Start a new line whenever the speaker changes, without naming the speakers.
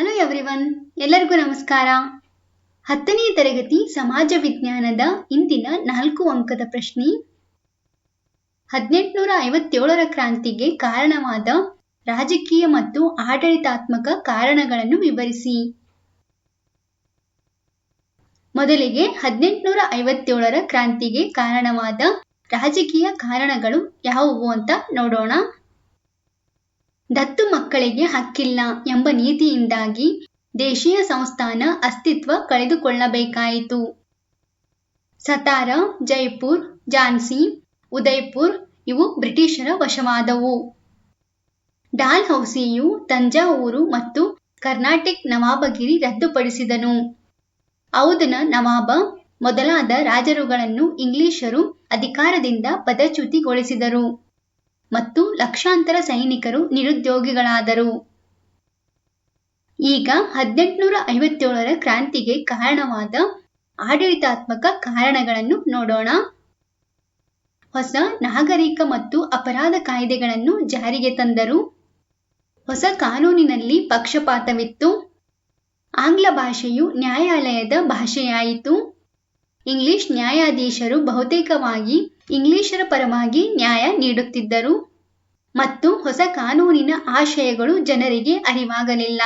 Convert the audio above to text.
Hello everyone ಎಲ್ಲರಿಗೂ ನಮಸ್ಕಾರ. ಹತ್ತನೇ ತರಗತಿ ಸಮಾಜ ವಿಜ್ಞಾನದ ಇಂದಿನ ನಾಲ್ಕು ಅಂಕದ ಪ್ರಶ್ನೆ. ಹದಿನೆಂಟುನೂರ ಐವತ್ತೇಳರ ಕ್ರಾಂತಿಗೆ ಕಾರಣವಾದ ರಾಜಕೀಯ ಮತ್ತು ಆಡಳಿತಾತ್ಮಕ ಕಾರಣಗಳನ್ನು ವಿವರಿಸಿ. ಮೊದಲಿಗೆ ಹದಿನೆಂಟುನೂರ ಐವತ್ತೇಳರ ಕ್ರಾಂತಿಗೆ ಕಾರಣವಾದ ರಾಜಕೀಯ ಕಾರಣಗಳು ಯಾವುವು ಅಂತ ನೋಡೋಣ. ದತ್ತು ಮಕ್ಕಳಿಗೆ ಹಕ್ಕಿಲ್ಲ ಎಂಬ ನೀತಿಯಿಂದಾಗಿ ದೇಶೀಯ ಸಂಸ್ಥಾನ ಅಸ್ತಿತ್ವ ಕಳೆದುಕೊಳ್ಳಬೇಕಾಯಿತು. ಸತಾರ, ಜೈಪುರ್ ಝಾನ್ಸಿ ಉದಯ್ಪುರ್ ಇವು ಬ್ರಿಟಿಷರ ವಶವಾದವು. ಡಾಲ್ ಹೌಸಿಯು ತಂಜಾವೂರು ಮತ್ತು ಕರ್ನಾಟಿಕ್ ನವಾಬಗಿರಿ ರದ್ದುಪಡಿಸಿದನು. ಔದನ ನವಾಬ ಮೊದಲಾದ ರಾಜರುಗಳನ್ನು ಇಂಗ್ಲಿಷರು ಅಧಿಕಾರದಿಂದ ಪದಚ್ಯುತಿಗೊಳಿಸಿದರು. ಮತ್ತು ಲಕ್ಷಾಂತರ ಸೈನಿಕರು ನಿರುದ್ಯೋಗಿಗಳಾದರು. ಈಗ ಹದಿನೆಂಟುನೂರ ಐವತ್ತೇಳರ ಕ್ರಾಂತಿಗೆ ಕಾರಣವಾದ ಆಡಳಿತಾತ್ಮಕ ಕಾರಣಗಳನ್ನು ನೋಡೋಣ. ಹೊಸ ನಾಗರಿಕ ಮತ್ತು ಅಪರಾಧ ಕಾಯ್ದೆಗಳನ್ನು ಜಾರಿಗೆ ತಂದರು. ಹೊಸ ಕಾನೂನಿನಲ್ಲಿ ಪಕ್ಷಪಾತವಿತ್ತು. ಆಂಗ್ಲ ಭಾಷೆಯು ನ್ಯಾಯಾಲಯದ ಭಾಷೆಯಾಯಿತು. ಇಂಗ್ಲಿಷ್ ನ್ಯಾಯಾಧೀಶರು ಬಹುತೇಕವಾಗಿ ಇಂಗ್ಲಿಷರ ಪರವಾಗಿ ನ್ಯಾಯ ನೀಡುತ್ತಿದ್ದರು. ಮತ್ತು ಹೊಸ ಕಾನೂನಿನ ಆಶಯಗಳು ಜನರಿಗೆ ಅರಿವಾಗಲಿಲ್ಲ.